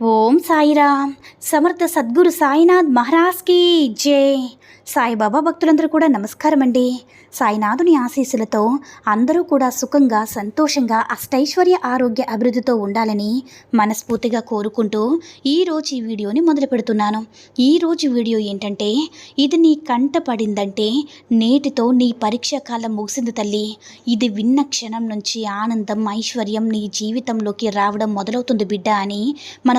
ఓం సాయిరామ్. సమర్థ సద్గురు సాయినాథ్ మహారాజ్కి జై. సాయిబాబా భక్తులందరూ కూడా నమస్కారం అండి సాయినాథుని ఆశీస్సులతో అందరూ కూడా సుఖంగా సంతోషంగా అష్టైశ్వర్య ఆరోగ్య అభివృద్ధితో ఉండాలని మనస్ఫూర్తిగా కోరుకుంటూ ఈరోజు ఈ వీడియోని మొదలు పెడుతున్నాను. ఈరోజు వీడియో ఏంటంటే ఇది నీ కంట పడిందంటే నేటితో నీ పరీక్ష కాలం ముగిసింది తల్లి. ఇది విన్న క్షణం నుంచి ఆనందం ఐశ్వర్యం నీ జీవితంలోకి రావడం మొదలవుతుంది బిడ్డ అని మన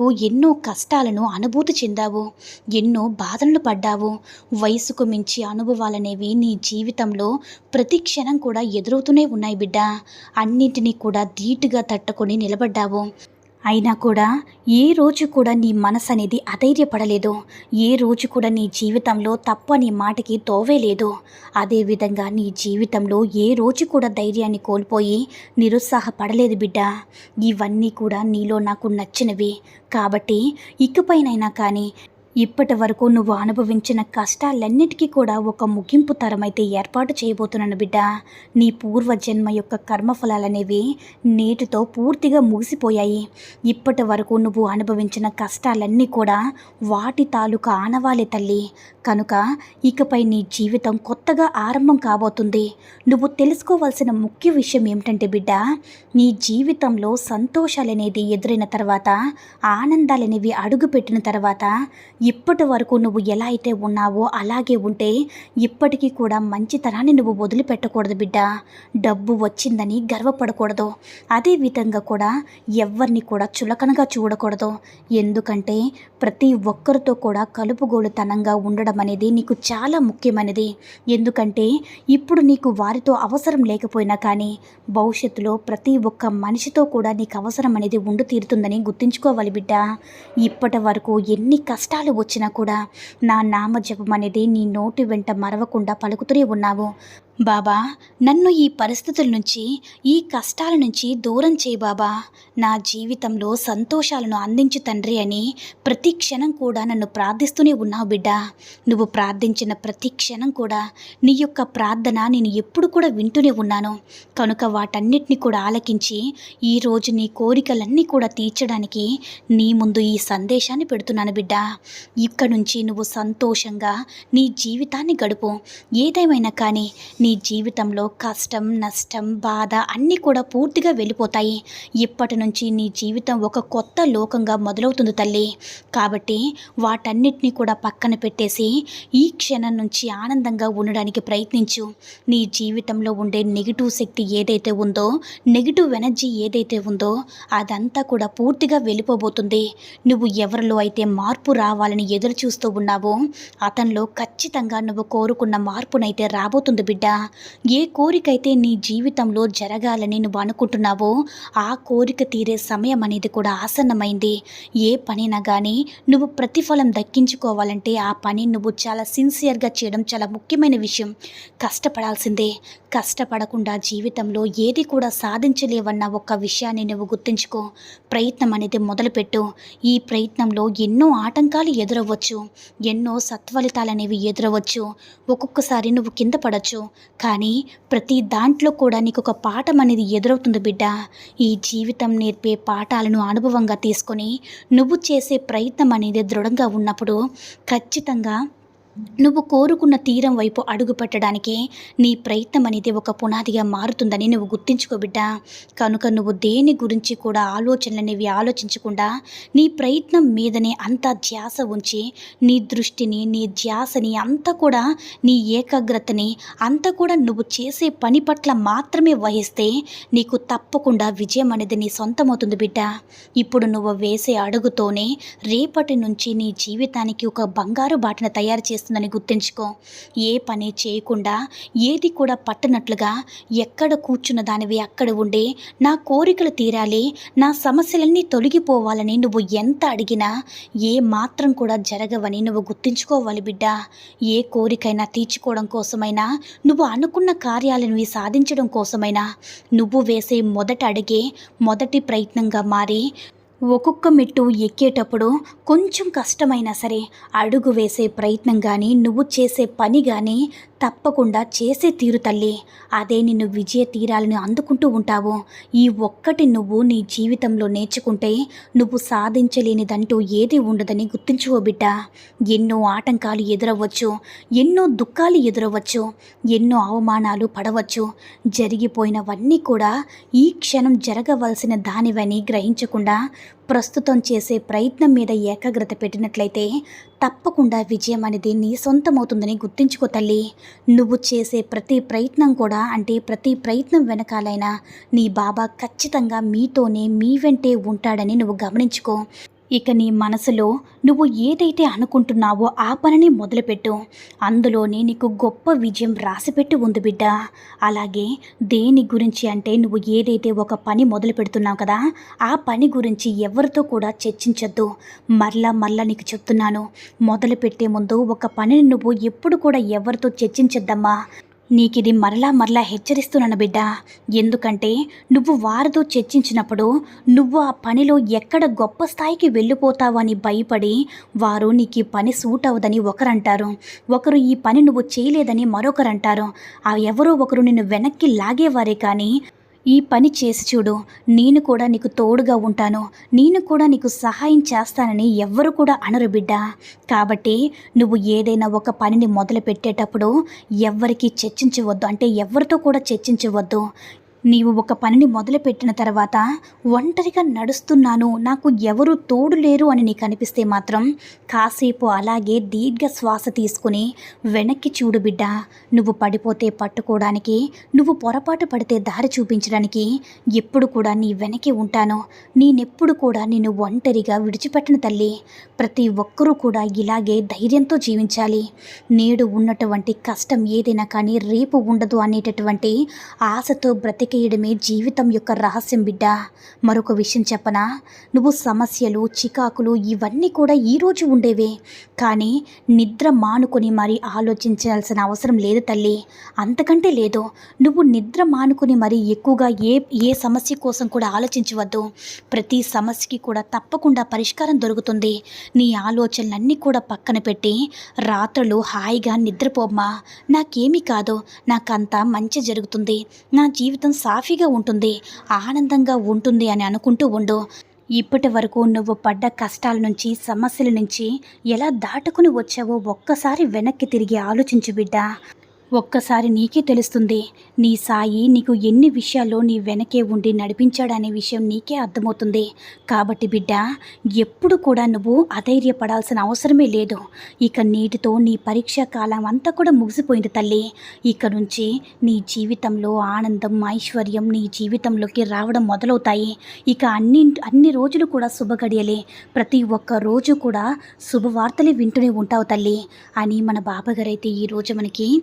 ఎన్నో కష్టాలను అనుభూతి చెందావు ఎన్నో బాధలను పడ్డావు. వయసుకు మించి అనుభవాలనేవి నీ జీవితంలో ప్రతి క్షణం కూడా ఎదురవుతూనే ఉన్నాయి బిడ్డ. అన్నింటినీ కూడా ధీటుగా తట్టుకొని నిలబడ్డావు. అయినా కూడా ఏ రోజు కూడా నీ మనసు అనేది అధైర్యపడలేదు. ఏ రోజు కూడా నీ జీవితంలో తప్పు నీ మాటకి తోవే లేదు. అదేవిధంగా నీ జీవితంలో ఏ రోజు కూడా ధైర్యాన్ని కోల్పోయి నిరుత్సాహపడలేదు బిడ్డ. ఇవన్నీ కూడా నీలో నాకు నచ్చినవి. కాబట్టి ఇకపైనైనా కానీ ఇప్పటి వరకు నువ్వు అనుభవించిన కష్టాలన్నిటికీ కూడా ఒక ముగింపు తరమైతే ఏర్పాటు చేయబోతున్నాను బిడ్డ. నీ పూర్వజన్మ యొక్క కర్మఫలాలనేవి నేటితో పూర్తిగా ముగిసిపోయాయి. ఇప్పటి వరకు నువ్వు అనుభవించిన కష్టాలన్నీ కూడా వాటి తాలూకా ఆనవాలే తల్లి. కనుక ఇకపై నీ జీవితం కొత్తగా ఆరంభం కాబోతుంది. నువ్వు తెలుసుకోవాల్సిన ముఖ్య విషయం ఏమిటంటే బిడ్డ నీ జీవితంలో సంతోషాలనేది ఎదురైన తర్వాత ఆనందాలనేవి అడుగుపెట్టిన తర్వాత ఇప్పటి వరకు నువ్వు ఎలా అయితే ఉన్నావో అలాగే ఉంటే ఇప్పటికీ కూడా మంచితనాన్ని నువ్వు వదిలిపెట్టకూడదు బిడ్డ. డబ్బు వచ్చిందని గర్వపడకూడదు. అదే విధంగా కూడా ఎవరిని కూడా చులకనగా చూడకూడదు. ఎందుకంటే ప్రతి ఒక్కరితో కూడా కలుపుగోలుతనంగా ఉండడం అనేది నీకు చాలా ముఖ్యమైనది. ఎందుకంటే ఇప్పుడు నీకు వారితో అవసరం లేకపోయినా కానీ భవిష్యత్తులో ప్రతి ఒక్క మనిషితో కూడా నీకు అవసరం అనేది ఉండి తీరుతుందని గుర్తుంచుకోవాలి బిడ్డ. ఇప్పటి వరకు ఎన్ని కష్టాలు వచ్చినా కూడా నా నామజపం అనేది నీ నోటి వెంట మరవకుండా పలుకుతూనే ఉన్నావు. బాబా నన్ను ఈ పరిస్థితుల నుంచి ఈ కష్టాల నుంచి దూరం చేయి బాబా. నా జీవితంలో సంతోషాలను అందించు తండ్రి అని ప్రతి క్షణం కూడా నన్ను ప్రార్థిస్తూనే ఉన్నావు బిడ్డ. నువ్వు ప్రార్థించిన ప్రతి క్షణం కూడా నీ యొక్క ప్రార్థన నేను ఎప్పుడు కూడా వింటూనే ఉన్నాను. కనుక వాటన్నిటిని కూడా ఆలకించి ఈరోజు నీ కోరికలన్నీ కూడా తీర్చడానికి నీ ముందు ఈ సందేశాన్ని పెడుతున్నాను బిడ్డ. ఇక్కడ నుంచి నువ్వు సంతోషంగా నీ జీవితాన్ని గడుపు. ఏదేమైనా కానీ నీ నీ జీవితంలో కష్టం నష్టం బాధ అన్నీ కూడా పూర్తిగా వెళ్ళిపోతాయి. ఇప్పటి నుంచి నీ జీవితం ఒక కొత్త లోకంగా మొదలవుతుంది తల్లి. కాబట్టి వాటన్నిటినీ కూడా పక్కన పెట్టేసి ఈ క్షణం నుంచి ఆనందంగా ఉండడానికి ప్రయత్నించు. నీ జీవితంలో ఉండే నెగిటివ్ శక్తి ఏదైతే ఉందో నెగిటివ్ ఎనర్జీ ఏదైతే ఉందో అదంతా కూడా పూర్తిగా వెళ్ళిపోబోతుంది. నువ్వు ఎవరిలో అయితే మార్పు రావాలని ఎదురు చూస్తూ ఉన్నావో అతనిలో ఖచ్చితంగా నువ్వు కోరుకున్న మార్పునైతే రాబోతుంది బిడ్డ. ఏ కోరికైతే నీ జీవితంలో జరగాలని నువ్వు అనుకుంటున్నావో ఆ కోరిక తీరే సమయం అనేది కూడా ఆసన్నమైంది. ఏ పనైనా కానీ నువ్వు ప్రతిఫలం దక్కించుకోవాలంటే ఆ పని నువ్వు చాలా సిన్సియర్గా చేయడం చాలా ముఖ్యమైన విషయం. కష్టపడాల్సిందే. కష్టపడకుండా జీవితంలో ఏది కూడా సాధించలేవన్న ఒక విషయాన్ని నువ్వు గుర్తుంచుకో. ప్రయత్నం అనేది మొదలుపెట్టు. ఈ ప్రయత్నంలో ఎన్నో ఆటంకాలు ఎదురవ్వచ్చు. ఎన్నో సత్ఫలితాలు అనేవి ఎదురవచ్చు ఒక్కొక్కసారి నువ్వు కింద పడచ్చు. కానీ ప్రతి దాంట్లో కూడా నీకు ఒక పాఠం అనేది ఎదురవుతుంది బిడ్డ. ఈ జీవితం నేర్పే పాఠాలను అనుభవంగా తీసుకొని నువ్వు చేసే ప్రయత్నం అనేది దృఢంగా ఉన్నప్పుడు ఖచ్చితంగా నువ్వు కోరుకున్న తీరం వైపు అడుగుపెట్టడానికి నీ ప్రయత్నం అనేది ఒక పునాదిగా మారుతుందని నువ్వు గుర్తించుకో బిడ్డ. కనుక నువ్వు దేని గురించి కూడా ఆలోచనలనేవి ఆలోచించకుండా నీ ప్రయత్నం మీదనే అంత ధ్యాస ఉంచి నీ దృష్టిని నీ ధ్యాసని అంతా కూడా నీ ఏకాగ్రతని అంతా కూడా నువ్వు చేసే పని పట్ల మాత్రమే వహిస్తే నీకు తప్పకుండా విజయం అనేది నీ సొంతమవుతుంది బిడ్డ. ఇప్పుడు నువ్వు వేసే అడుగుతోనే రేపటి నుంచి నీ జీవితానికి ఒక బంగారు బాటను తయారు చేస్తుందని గుర్తుంచుకో. ఏ పని చేయకుండా ఏది కూడా పట్టనట్లుగా ఎక్కడ కూర్చున్న దానివి అక్కడ ఉండి నా కోరికలు తీరాలి నా సమస్యలన్నీ తొలగిపోవాలని నువ్వు ఎంత అడిగినా ఏ మాత్రం కూడా జరగవని నువ్వు గుర్తుంచుకోవాలి బిడ్డ. ఏ కోరికైనా తీర్చుకోవడం కోసమైనా నువ్వు అనుకున్న కార్యాలను సాధించడం కోసమైనా నువ్వు వేసే మొదట అడిగే మొదటి ప్రయత్నంగా మారి ఒక్కొక్క మెట్టు ఎక్కేటప్పుడు కొంచెం కష్టమైనా సరే అడుగు వేసే ప్రయత్నం కానీ నువ్వు చేసే పని కానీ తప్పకుండా చేసే తీరు తల్లి. అదే నిన్ను విజయ తీరాలని అందుకుంటూ ఉంటావు. ఈ ఒక్కటి నువ్వు నీ జీవితంలో నేర్చుకుంటే నువ్వు సాధించలేనిదంటూ ఏది ఉండదని గుర్తుంచుకో బిడ్డ. ఎన్నో ఆటంకాలు ఎదురవ్వచ్చు. ఎన్నో దుఃఖాలు ఎదురవ్వచ్చు. ఎన్నో అవమానాలు పడవచ్చు. జరిగిపోయినవన్నీ కూడా ఈ క్షణం జరగవలసిన దానివని గ్రహించకుండా ప్రస్తుతం చేసే ప్రయత్నం మీద ఏకాగ్రత పెట్టినట్లయితే తప్పకుండా విజయం అనేది నీ సొంతమవుతుందని గుర్తుంచుకో తల్లి. నువ్వు చేసే ప్రతి ప్రయత్నం కూడా అంటే ప్రతి ప్రయత్నం వెనకాలైనా నీ బాబా ఖచ్చితంగా మీతోనే మీ వెంటే ఉంటాడని నువ్వు గమనించుకో. ఇక నీ మనసులో నువ్వు ఏదైతే అనుకుంటున్నావో ఆ పనిని మొదలుపెట్టు. అందులోనే నీకు గొప్ప విజయం రాసిపెట్టి ఉంది బిడ్డ. అలాగే దేని గురించి అంటే నువ్వు ఏదైతే ఒక పని మొదలు పెడుతున్నావు కదా ఆ పని గురించి ఎవరితో కూడా చర్చించద్దు. మరలా మరలా నీకు చెప్తున్నాను మొదలుపెట్టే ముందు ఒక పనిని నువ్వు ఎప్పుడు కూడా ఎవరితో చర్చించద్దమ్మా. నీకిది మరలా మరలా హెచ్చరిస్తున్నాను బిడ్డ. ఎందుకంటే నువ్వు వారితో చర్చించినప్పుడు నువ్వు ఆ పనిలో ఎక్కడ గొప్ప స్థాయికి వెళ్ళిపోతావని భయపడి వారు నీకు ఈ పని సూట్ అవ్వదని ఒకరంటారు. ఒకరు ఈ పని నువ్వు చేయలేదని మరొకరంటారు. ఆ ఎవరో ఒకరు నిన్ను వెనక్కి లాగేవారే కానీ ఈ పని చేసి చూడు నేను కూడా నీకు తోడుగా ఉంటాను. నేను కూడా నీకు సహాయం చేస్తానని ఎవ్వరు కూడా అనరు బిడ్డ. కాబట్టి నువ్వు ఏదైనా ఒక పనిని మొదలు పెట్టేటప్పుడు ఎవ్వరికి చర్చించవద్దు. అంటే ఎవరితో కూడా చర్చించవద్దు. నీవు ఒక పనిని మొదలుపెట్టిన తర్వాత ఒంటరిగా నడుస్తున్నాను. నాకు ఎవరు తోడు లేరు అని నీకు అనిపిస్తే మాత్రం కాసేపు అలాగే దీర్ఘ శ్వాస తీసుకుని వెనక్కి చూడు బిడ్డ. నువ్వు పడిపోతే పట్టుకోవడానికి నువ్వు పొరపాటు పడితే దారి చూపించడానికి ఎప్పుడు కూడా నీ వెనకే ఉంటాను. నేనెప్పుడు కూడా నిన్ను ఒంటరిగా విడిచిపెట్టను తల్లి. ప్రతి ఒక్కరూ కూడా ఇలాగే ధైర్యంతో జీవించాలి. నేడు ఉన్నటువంటి కష్టం ఏదైనా కానీ రేపు ఉండదు అనేటటువంటి ఆశతో బ్రతికేయడమే జీవితం యొక్క రహస్యం బిడ్డ. మరొక విషయం చెప్పనా? నువ్వు సమస్యలు చికాకులు ఇవన్నీ కూడా ఈరోజు ఉండేవే. కానీ నిద్ర మానుకొని మరి ఆలోచించాల్సిన అవసరం లేదు తల్లి. అంతకంటే లేదు. నువ్వు నిద్ర మానుకొని మరి ఎక్కువగా ఏ ఏ సమస్య కోసం కూడా ఆలోచించవద్దు. ప్రతి సమస్యకి కూడా తప్పకుండా పరిష్కారం దొరుకుతుంది. నీ ఆలోచనలన్నీ కూడా పక్కన పెట్టి రాత్రులు హాయిగా నిద్రపోమ్మా. నాకేమీ కాదు. నాకంతా మంచి జరుగుతుంది. నా జీవితం సాఫీగా ఉంటుంది ఆనందంగా ఉంటుంది అని అనుకుంటూ ఉండు. ఇప్పటి వరకు నువ్వు పడ్డ కష్టాల నుంచి సమస్యల నుంచి ఎలా దాటుకుని వచ్చావో ఒక్కసారి వెనక్కి తిరిగి ఆలోచించు బిడ్డ. ఒక్కసారి నీకే తెలుస్తుంది నీ సాయి నీకు ఎన్ని విషయాల్లో నీ వెనకే ఉండి నడిపించాడనే విషయం నీకే అర్థమవుతుంది. కాబట్టి బిడ్డ ఎప్పుడు కూడా నువ్వు అధైర్యపడాల్సిన అవసరమే లేదు. ఇక నీటితో నీ పరీక్షా కాలం అంతా కూడా ముగిసిపోయింది తల్లి. ఇక నుంచి నీ జీవితంలో ఆనందం ఐశ్వర్యం నీ జీవితంలోకి రావడం మొదలవుతాయి. ఇక అన్ని అన్ని రోజులు కూడా శుభగడియలే. ప్రతి ఒక్క రోజు కూడా శుభవార్తలే వింటూనే ఉంటావు తల్లి. అని మన బాబాగారైతే ఈరోజు మనకి